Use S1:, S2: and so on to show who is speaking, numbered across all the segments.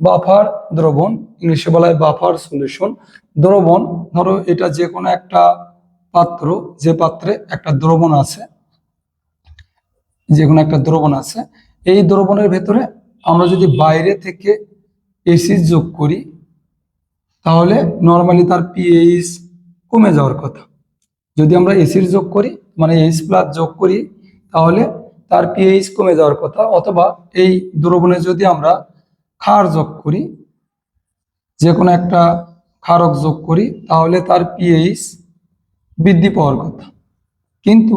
S1: Buffer দ্রবণ, ইংলিশে বলা হয় বাফার সলিউশন দ্রবণ, ধরো এটা যে কোনো একটা পাত্র, যে পাত্রে একটা দ্রবণ আছে, যে কোনো একটা দ্রবণ আছে, এই দ্রবণের ভেতরে আমরা যদি বাইরে থেকে এসিড যোগ করি, তাহলে নর্মালি তার পিএইচ কমে যাওয়ার কথা। যদি আমরা এসিড যোগ করি মানে এইচ প্লাস যোগ করি, তাহলে তার পিএইচ কমে যাওয়ার কথা। অথবা এই দ্রবণে যদি আমরা ক্ষার যোগ করি যে কোনো একটা ক্ষারক যোগ করি, তাহলে তার পিএইচ বৃদ্ধি পাওয়ার কথা। কিন্তু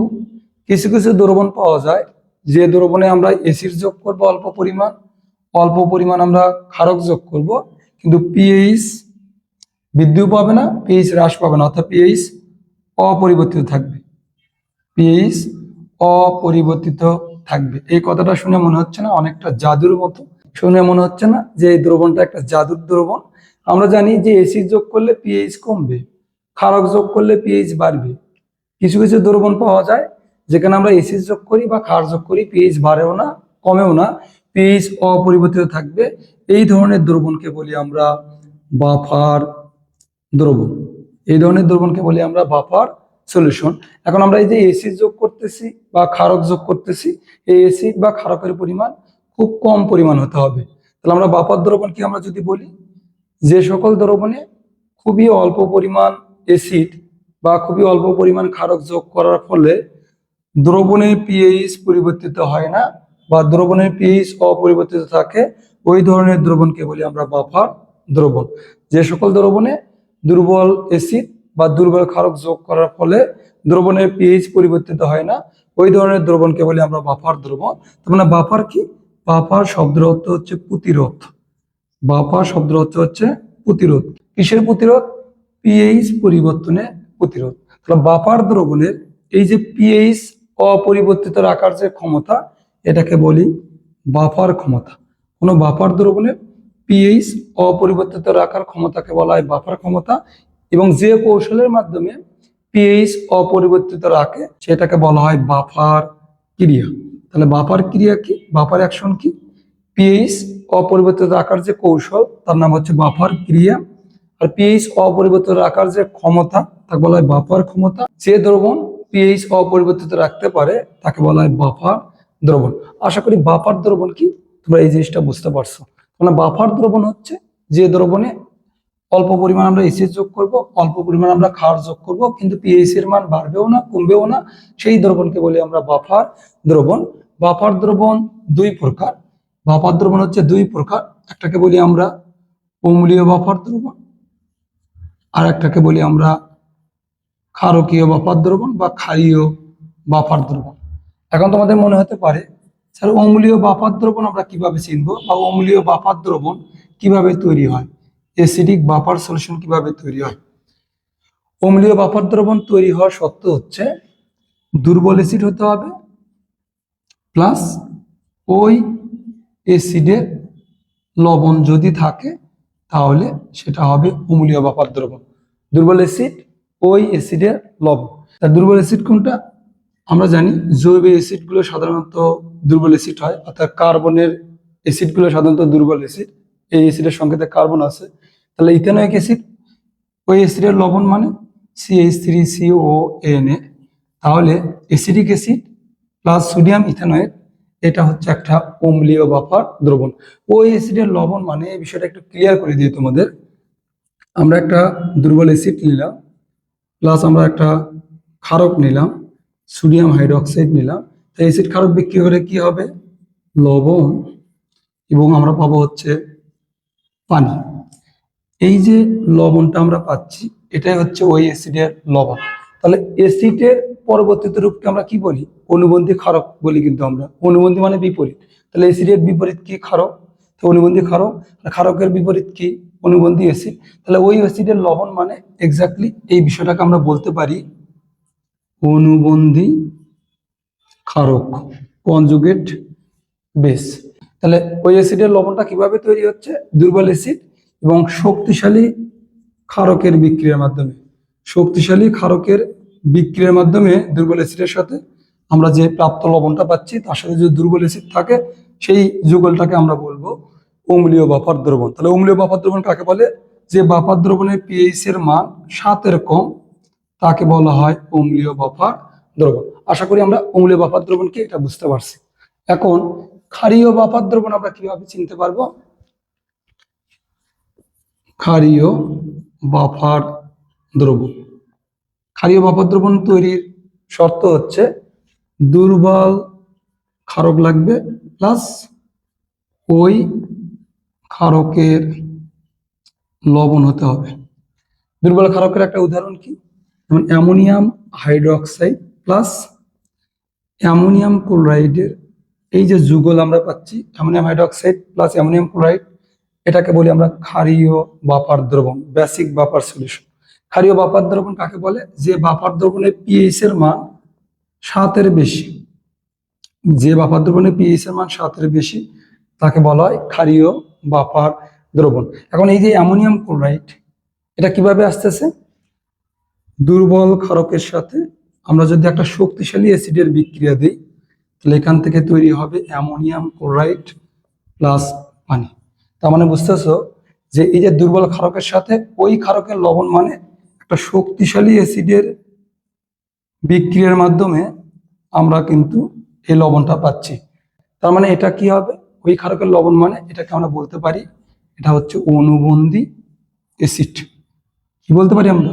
S1: কিছু কিছু দ্রবণ পাওয়া যায়, যে দ্রবণে আমরা এসিড যোগ করব অল্প পরিমাণ অল্প পরিমাণ আমরা ক্ষারক যোগ করব, কিন্তু পিএইচ বৃদ্ধিও পাবে না পিএইচ হ্রাস পাবে না, অর্থাৎ পিএইচ অপরিবর্তিত থাকবে। পিএইচ অপরিবর্তিত থাকবে। এই কথাটা শুনে মনে হচ্ছে না, অনেকটা জাদুর মতো। শুনে মনে হচ্ছে না যে এই দ্রবণটা একটা জাদুর দ্রবণ। আমরা জানি যে এসিড যোগ করলে পিএইচ কমবে, ক্ষারক যোগ করলে পিএইচ বাড়বে। কিছু কিছু দ্রবণ পাওয়া যায় যেখানে আমরা এসিড যোগ করি বা ক্ষার যোগ করি পিএইচ বাড়েও না, কমেও না পিএইচ অপরিবর্তিত থাকবে। এই ধরনের দ্রবণকে বলি আমরা বাফার দ্রবণ। এই ধরনের দ্রবণকে বলি আমরা বাফার সলিউশন এখন আমরা এই যে এসিড যোগ করতেছি বা ক্ষারক যোগ করতেছি, এই এসিড বা ক্ষারকের পরিমাণ খুব কম পরিমাণ হতে হবে। তাহলে আমরা বাফার দ্রবণ কি আমরা যদি বলি, যে সকল দ্রবণে খুবই অল্প পরিমাণ অ্যাসিড বা খুবই অল্প পরিমাণ ক্ষারক যোগ করার ফলে দ্রবণের পিএইচ পরিবর্তিত হয় না বা দ্রবণের পিএইচ অপরিবর্তিত থাকে, ওই ধরনের দ্রবণকে বলি আমরা বাফার দ্রবণ। যে সকল দ্রবণে দুর্বল অ্যাসিড বা দুর্বল ক্ষারক যোগ করার ফলে দ্রবণের পিএইচ পরিবর্তিত হয় না, ওই ধরনের দ্রবণকে বলি আমরা বাফার দ্রবণ। তার মানে বাফার কি? বাফার শব্দের অর্থ হচ্ছে প্রতিরোধ। বাফার শব্দের অর্থ হচ্ছে প্রতিরোধ। কিসের প্রতিরোধ? পিএইচ পরিবর্তনে প্রতিরোধ। তাহলে বাফার দ্রবণের এই যে পিএইচ অপরিবর্তিত রাখার যে ক্ষমতা, এটাকে বলি বাফার ক্ষমতা। কোনো বাফার দ্রবণের পিএইচ অপরিবর্তিত রাখার ক্ষমতাকে বলা হয় বাফার ক্ষমতা এবং যে কৌশলের মাধ্যমে পিএইচ অপরিবর্তিত রাখে, সেটাকে বলা হয় বাফার ক্রিয়া। তাহলে বাফার ক্রিয়া কি? বাফার অ্যাকশন কি? পিএইচ অপরিবর্তিত রাখার যে কৌশল, তার নাম হচ্ছে বাফার ক্রিয়া। আর পিএইচ অপরিবর্তিত রাখার যে ক্ষমতা, তাকে বলা হয় বাফার ক্ষমতা। যে দ্রবণ পিএইচ অপরিবর্তিত রাখতে পারে, তাকে বলা হয় বাফার দ্রবণ। আশা করি বাফার দ্রবণ কি? তোমরা এই জিনিসটা বুঝতে পারছ। মানে বাফার দ্রবণ হচ্ছে যে দ্রবণে অল্প পরিমাণ আমরা এসিড যোগ করব, অল্প পরিমাণ আমরা ক্ষার যোগ করব, কিন্তু পিএইচ এর মান বাড়বেও না, কমবেও না। সেই দ্রবণকে বলি আমরা বাফার দ্রবণ। বাফার দ্রবণ দুই প্রকার। বাফার দ্রবণ হচ্ছে দুই প্রকার। একটাকে বলি আমরা অম্লীয় বাফার দ্রবণ আর একটাকে বলি আমরা ক্ষারকীয় বাফার দ্রবণ বা ক্ষারীয় বাফার দ্রবণ। এখন তোমাদের মনে হতে পারে, স্যার, অম্লীয় বাফার দ্রবণ আমরা কীভাবে চিনব বা অম্লীয় বাফার দ্রবণ কীভাবে তৈরি হয়? অ্যাসিডিক বাফার সলিউশন কীভাবে তৈরি হয়? অম্লীয় বাফার দ্রবণ তৈরি হওয়ার সত্ত্ব হচ্ছে দুর্বল অ্যাসিড হতে হবে প্লাস ওই অ্যাসিডের লবণ যদি থাকে, তাহলে সেটা হবে অম্লীয় বাফার দ্রবণ। দুর্বল অ্যাসিড ওই অ্যাসিডের লবণ। তার দুর্বল অ্যাসিড কোনটা? আমরা জানি জৈব অ্যাসিডগুলো সাধারণত দুর্বল অ্যাসিড হয়, অর্থাৎ কার্বনের অ্যাসিডগুলো সাধারণত দুর্বল অ্যাসিড এই অ্যাসিডের সংকেতে কার্বন আছে। তাহলে ইথেনয়িক অ্যাসিড ওই অ্যাসিডের লবণ মানে CH three CO N A. তাহলে acidic acid plus sodium ethanoate এটা হচ্ছে একটা অম্লীয় বাফার দ্রবণ। ওই অ্যাসিডের লবণ মানে এই বিষয়টা একটু ক্লিয়ার করে দিই তোমাদের। আমরা একটা দুর্বল অ্যাসিড নিলাম প্লাস আমরা একটা ক্ষারক নিলাম সোডিয়াম হাইড্রোক্সাইড নিলাম। তো অ্যাসিড ক্ষারক বিক্রি করে কি হবে? লবণ। এবং আমরা পাবো হচ্ছে পানি। এই যে লবণটা আমরা পাচ্ছি, এটাই হচ্ছে ওই অ্যাসিডের লবণ। তাহলে অ্যাসিডের পরবর্তীতে রূপকে আমরা কি বলি? অনুবন্ধী ক্ষারক বলি কিন্তু আমরা। অনুবন্ধী মানে বিপরীত। তাহলে অ্যাসিডের বিপরীত কি ক্ষারক? তো অনুবন্ধী আর ক্ষারকের বিপরীত কি? অনুবন্ধী অ্যাসিড তাহলে ওই অ্যাসিডের লবণ মানে এক্স্যাক্টলি এই বিষয়টাকে আমরা বলতে পারি অনুবন্ধী ক্ষারক কনজুগেট বেস তাহলে ওই অ্যাসিডের লবণটা কীভাবে তৈরি হচ্ছে? দুর্বল অ্যাসিড এবং শক্তিশালী ক্ষারকের বিক্রিয়ার মাধ্যমে। শক্তিশালী ক্ষারকের বিক্রিয়ার মাধ্যমে দুর্বল অ্যাসিডের সাথে আমরা যে প্রাপ্ত লবণটা পাচ্ছি, তার সাথে যদি দুর্বল অ্যাসিড থাকে, সেই যুগলটাকে আমরা বলব অম্লীয় বাফার দ্রবণ। তাহলে অম্লীয় বাফার দ্রবণ কাকে বলে? যে বাফার দ্রবণের পিএইচ এর মান সাতের কম, তাকে বলা হয় অম্লীয় বাফার দ্রবণ। আশা করি আমরা অম্লীয় বাফার দ্রবণকে এটা বুঝতে পারছি। এখন ক্ষারীয় বাফার দ্রবণ আমরা কীভাবে চিনতে পারব? ক্ষারীয় বাফার দ্রবণ ক্ষারীয় বাফার দ্রবণ তৈরির শর্ত হচ্ছে দুর্বল ক্ষারক লাগবে প্লাস ওই ক্ষারকের লবণ হতে হবে। দুর্বল ক্ষারকের একটা উদাহরণ কি? যেমন অ্যামোনিয়াম হাইড্রোক্সাইড প্লাস অ্যামোনিয়াম ক্লোরাইডের এই যে যুগল আমরা পাচ্ছি, ammonium hydroxide plus ammonium chloride, এটাকে বলি আমরা ক্ষারীয় বাপার দ্রবণ বেসিক বাপার সলিউশন ক্ষারীয় বাপার দ্রবণ কাকে বলে? যে বাপার দ্রবণের পিএইচ এর মান সাতের বেশি। যে বাপার দ্রবণের পিএইচ এর মান সাতের বেশি, তাকে বলা হয় ক্ষারীয় বাপার দ্রবণ। এখন এই যে অ্যামোনিয়াম ক্লোরাইড, এটা কীভাবে আসতেছে? দুর্বল ক্ষারকের সাথে আমরা যদি একটা শক্তিশালী অ্যাসিডের বিক্রিয়া দিই তাহলে এখান থেকে তৈরি হবে অ্যামোনিয়াম ক্লোরাইড প্লাস পানি। তার মানে বুঝতেছো যে এই যে দুর্বল ক্ষারকের সাথে ওই ক্ষারকের লবণ মানে একটা শক্তিশালী অ্যাসিডের বিক্রিয়ার মাধ্যমে আমরা কিন্তু এই লবণটা পাচ্ছি। তার মানে এটা কি হবে? ওই ক্ষারকের লবণ মানে এটাকে আমরা বলতে পারি এটা হচ্ছে অনুবন্ধী অ্যাসিড। কি বলতে পারি আমরা?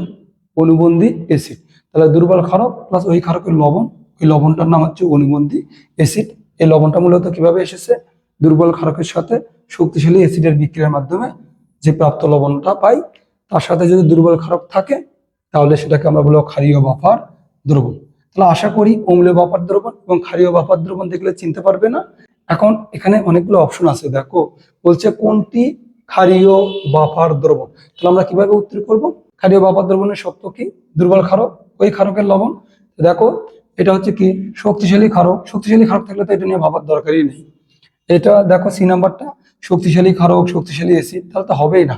S1: অনুবন্ধী অ্যাসিড। তাহলে দুর্বল ক্ষারক প্লাস ওই ক্ষারকের লবণ ওই লবণটার নাম হচ্ছে অনুবন্ধী অ্যাসিড এই লবণটা মূলত কীভাবে এসেছে? দুর্বল ক্ষারকের সাথে শক্তিশালী অ্যাসিডের বিক্রিয়ার মাধ্যমে যে প্রাপ্ত লবণটা পাই, তার সাথে যদি দুর্বল ক্ষারক থাকে, তাহলে সেটাকে আমরা বলব ক্ষারীয় বাফার দ্রবণ। তাহলে আশা করি অম্লীয় বাফার দ্রবণ এবং ক্ষারীয় বাফার দ্রবণ দেখলে চিনতে পারবে না। এখন এখানে অনেকগুলো অপশন আছে, দেখো। বলছে কোনটি ক্ষারীয় বাফার দ্রবণ? তাহলে আমরা কীভাবে উত্তর করব? ক্ষারীয় বাফার দ্রবণের শর্ত কি? দুর্বল ক্ষারক? ওই ক্ষারকের লবণ। দেখো এটা হচ্ছে কি? শক্তিশালী ক্ষারক। শক্তিশালী ক্ষারক থাকলে তো এটা নিয়ে ভাবার দরকারই নেই। এটা দেখো সি নাম্বারটা। শক্তিশালী ক্ষারক, শক্তিশালী অ্যাসিড তাহলে তো হবেই না।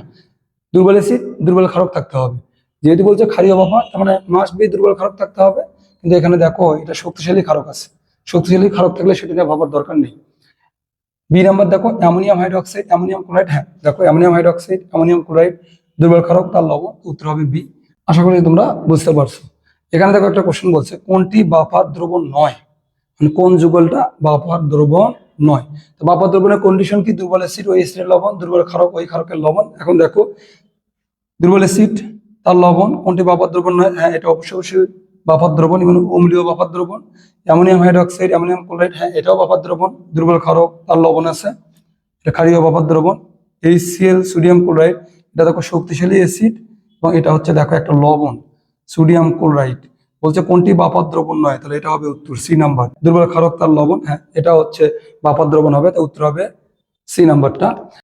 S1: দুর্বল অ্যাসিড দুর্বল ক্ষারক থাকতে হবে। যেহেতু বলছে ক্ষারীয় বাফার তার মানে মাস বি দুর্বল ক্ষারক থাকতে হবে। কিন্তু এখানে দেখো, এটা শক্তিশালী ক্ষারক আছে। শক্তিশালী ক্ষারক থাকলে সেটা নিয়ে ভাবার দরকার নেই। বি নাম্বার দেখো, অ্যামোনিয়াম হাইড্রোক্সাইড, অ্যামোনিয়াম ক্লোরাইড হ্যাঁ দেখো অ্যামোনিয়াম হাইড্রোক্সাইড, অ্যামোনিয়াম ক্লোরাইড, দুর্বল ক্ষারক, তার লবণ, উত্তর হবে বি। আশা করি তোমরা বুঝতে পারছ। এখানে দেখো একটা কোশ্চেন বলছে, কোনটি বাফার দ্রবণ নয়? মানে কোন যুগলটা বাফার দ্রবণ নয়? তো বাফার দ্রবণের কন্ডিশন কি? দুর্বল অ্যাসিড ওই অ্যাসিডের লবণ, দুর্বল ক্ষারক, ওই ক্ষারকের লবণ। এখন দেখো, দুর্বল অ্যাসিড তার লবণ, কোনটি বাফার দ্রবণ নয়? হ্যাঁ এটা অবশ্যই অবশ্যই বাফার দ্রবণ এবং অম্লীয় বাফার দ্রবণ। অ্যামোনিয়াম হাইড্রোক্সাইড, অ্যামোনিয়াম ক্লোরাইড হ্যাঁ এটাও বাফার দ্রবণ, দুর্বল ক্ষারক, তার লবণ আছে। এটা ক্ষারীয় বাফার দ্রবণ এই সিএল সোডিয়াম ক্লোরাইড এটা দেখো শক্তিশালী অ্যাসিড এবং এটা হচ্ছে, দেখো একটা লবণ। Sodium chloride. বলছে, কোনটি বাপার দ্রবণ নয়? তাহলে এটা হবে উত্তর, সি নাম্বার। দুর্বল ক্ষারক তার লবণ হ্যাঁ এটা হচ্ছে বাপার দ্রবণ হবে, তো উত্তর হবে সি নাম্বারটা।